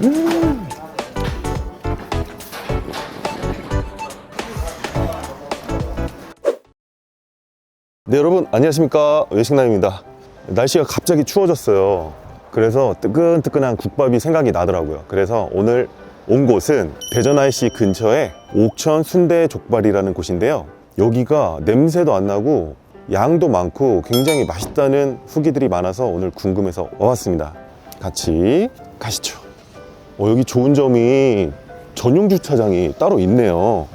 네 여러분 안녕하십니까? 외식남입니다. 날씨가 갑자기 추워졌어요. 그래서 뜨끈뜨끈한 국밥이 생각이 나더라고요. 그래서 오늘 온 곳은 대전 IC 근처에 옥천 순대 족발이라는 곳인데요. 여기가 냄새도 안 나고 양도 많고 굉장히 맛있다는 후기들이 많아서 오늘 궁금해서 와봤습니다. 같이 가시죠 어, 여기 좋은 점이 전용 주차장이 따로 있네요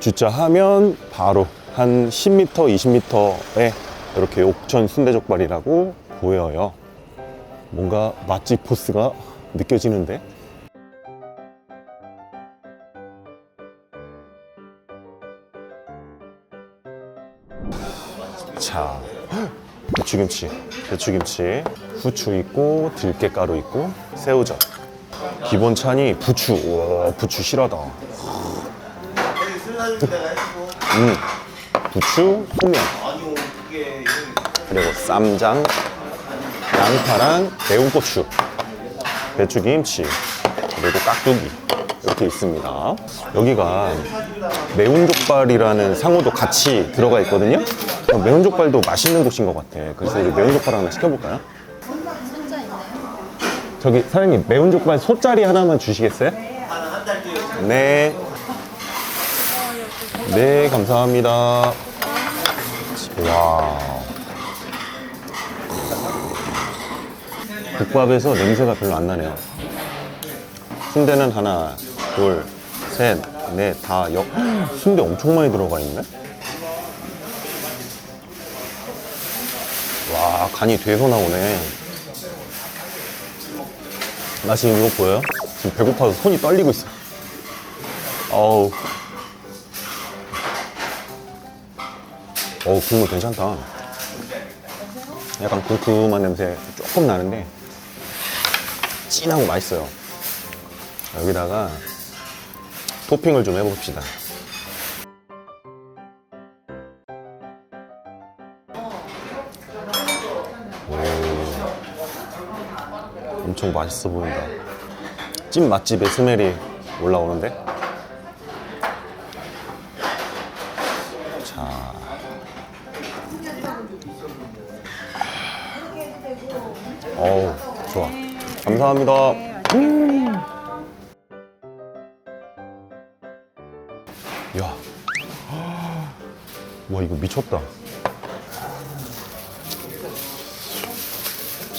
주차하면 바로 한 10m, 20m에 이렇게 옥천 순대족발이라고 보여요. 뭔가 맛집 포스가 느껴지는데? 자, 배추김치, 배추김치, 후추 있고, 들깨가루 있고, 새우젓. 기본 찬이 부추. 우와, 부추 실하다. 음, 부추, 소면 그리고 쌈장, 양파랑 매운 고추, 배추김치, 그리고 깍두기 이렇게 있습니다. 여기가 매운 족발이라는 상호도 같이 들어가 있거든요. 매운 족발도 맛있는 곳인 것 같아. 그래서 우리 매운 족발 하나 시켜볼까요? 혼자 있나요? 저기 사장님 매운 족발 소짜리 하나만 주시겠어요? 네. 네, 감사합니다. 와. 국밥에서 냄새가 별로 안 나네요. 순대는 하나, 둘, 셋, 넷, 다, 여, 순대 엄청 많이 들어가 있네? 와, 간이 돼서 나오네. 나 지금 이거 보여요? 지금 배고파서 손이 떨리고 있어. 어우. 어우, 국물 괜찮다. 약간 kumkum한 냄새 조금 나는데, 진하고 맛있어요. 여기다가 토핑을 좀 해봅시다. 엄청 맛있어 보인다. 찐 맛집의 스멜이 올라오는데? 자. 어우, 좋아. 감사합니다. 음. 야. 와, 이거 미쳤다.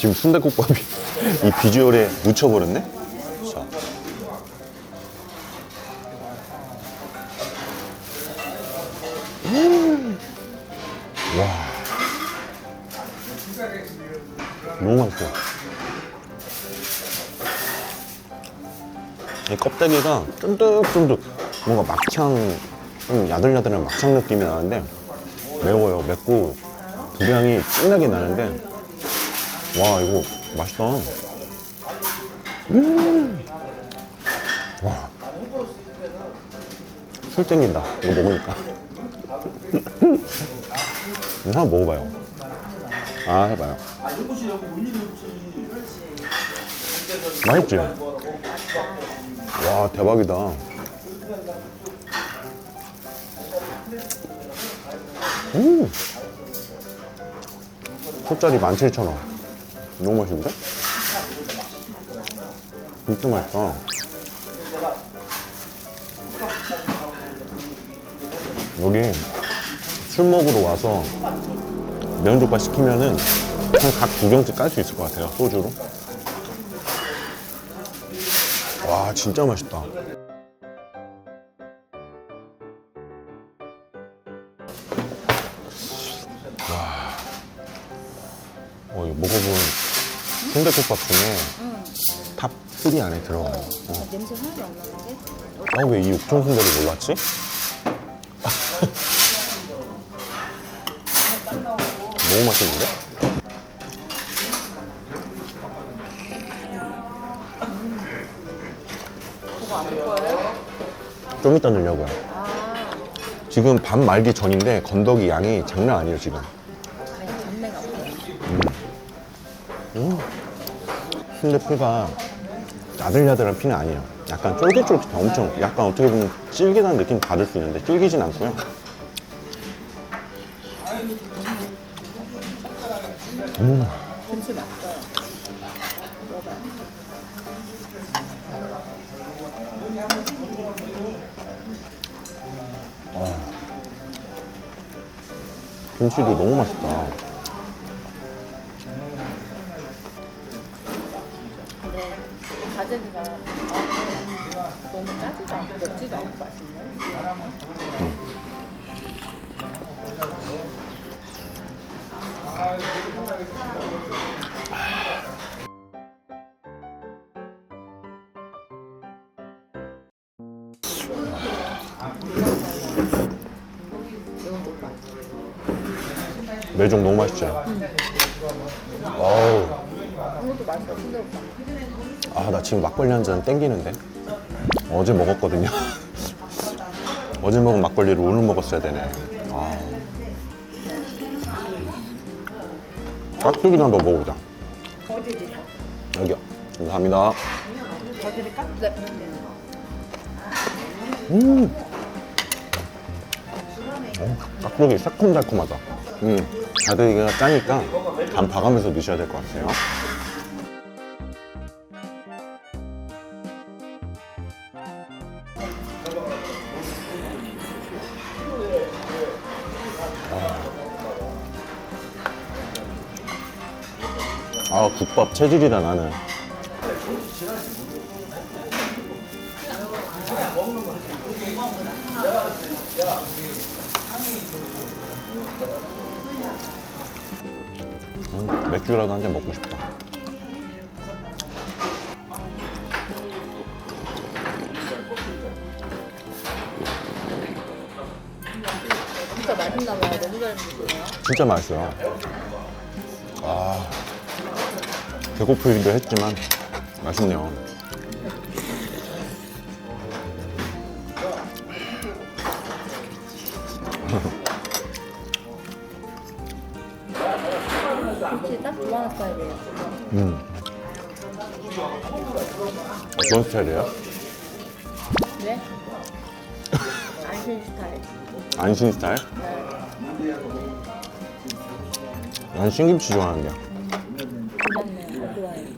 지금 순대국밥이 이 비주얼에 묻혀버렸네? 자. 음. 와. 너무 맛있어. 이 껍데기가 쫀득쫀득 뭔가 막창 좀 야들야들한 막창 느낌이 나는데 매워요 맵고 불향이 진하게 나는데 와 이거 맛있다. 음. 와 술 땡긴다. 이거 먹으니까. 이거 한번 먹어봐요. 아 해봐요. 맛있지? 와 대박이다. 음. 소짜리 17,000원 너무 맛있는데? 진짜 맛있다 여기 술 먹으러 와서 매운족발 시키면은 한각두 병씩 깔 수 있을 것 같아요 소주로. 와 진짜 맛있다 순대국밥 중에 탑3 안에 들어가요 어. 냄새 하나도 안 나는데? 아 왜이 옥천 순대를 몰랐지? 너무 맛있는데? 그거 안 먹어요? 좀 이따 넣으려고요. 지금 밥 말기 전인데 건더기 양이 장난 아니에요 지금. 아니, 잡내가 없어요. 음. 순대 피가 야들야들한 피는 아니에요. 약간 쫄깃쫄깃해. 엄청 약간 어떻게 보면 질기다는 느낌 받을 수 있는데 질기진 않고요. 먹어봐요. 김치도 너무 맛있다. 매종 너무 맛있죠? 어우, 이것도 맛있어, 순대국밥. 아, 나 지금 막걸리 한 잔 땡기는데? 어제 먹었거든요. 어제 먹은 막걸리를 오늘 먹었어야 되네. 아. 깍두기나 한번 먹어보자. 여기요. 감사합니다. 음. 어, 깍두기 새콤달콤하다. 음. 가득이가 짜니까 간 봐가면서 드셔야 될 것 같아요. 아, 국밥 체질이다, 나는. 음, 맥주라도 한 잔 먹고 싶다. 진짜 맛있나 봐요. 너무 잘 먹어요. 진짜 맛있어요. 아, 배고프기도 했지만 맛있네요. 김치 딱 좋아하는 스타일이에요. 어떤 스타일이에요? 네? 안신 스타일. 안신 스타일? 네. 난 신김치 좋아하는데. 고맙네요. 어, 좋아해요.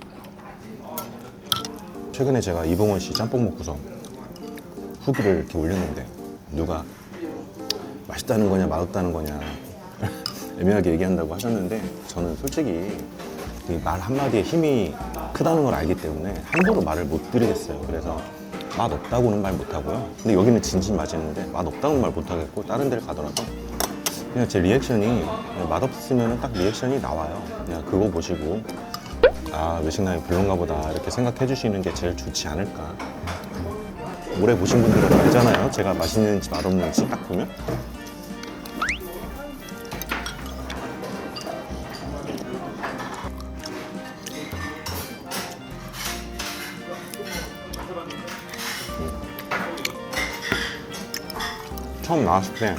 최근에 제가 이봉원 씨 짬뽕 먹고서 후기를 이렇게 올렸는데 누가 맛있다는 거냐 맛없다는 거냐 애매하게 얘기한다고 하셨는데 저는 솔직히 이말 한마디에 힘이 크다는 걸 알기 때문에 함부로 말을 못 드리겠어요. 그래서 맛 없다고는 말 못하고요. 근데 여기는 진심 맛있는데 맛 없다고는 말 못하겠고 다른 데를 가더라도 그냥 제 리액션이 맛 없으면 딱 리액션이 나와요. 그냥 그거 보시고 아 외식남이 별론가 보다. 이렇게 생각해 주시는 게 제일 좋지 않을까? 오래 보신 분들은 알잖아요. 제가 맛있는지 맛없는지 딱 보면. 처음 나왔을 때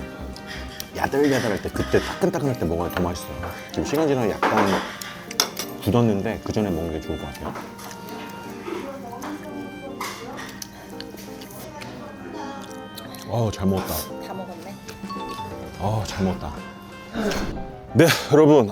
야들야들할 때 그때 따끈따끈할 때 먹어야 더 맛있어요. 지금 시간 지나서 약간 굳었는데 그 전에 먹는 게 좋을 것 같아요. 어, 잘 먹었다. 다 먹었네. 어, 잘 먹었다. 네, 여러분.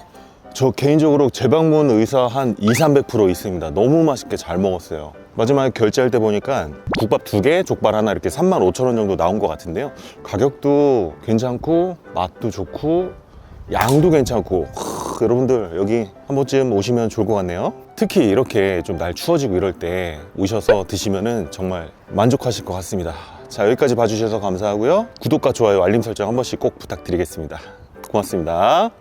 저 개인적으로 재방문 의사 한 2, 300% 있습니다. 너무 맛있게 잘 먹었어요. 마지막에 결제할 때 보니까 국밥 두 개, 족발 하나 이렇게 3만 5천 원 정도 나온 것 같은데요. 가격도 괜찮고 맛도 좋고 양도 괜찮고 크, 여러분들 여기 한 번쯤 오시면 좋을 것 같네요. 특히 이렇게 좀 날 추워지고 이럴 때 오셔서 드시면은 정말 만족하실 것 같습니다. 자 여기까지 봐주셔서 감사하고요. 구독과 좋아요, 알림 설정 한 번씩 꼭 부탁드리겠습니다. 고맙습니다.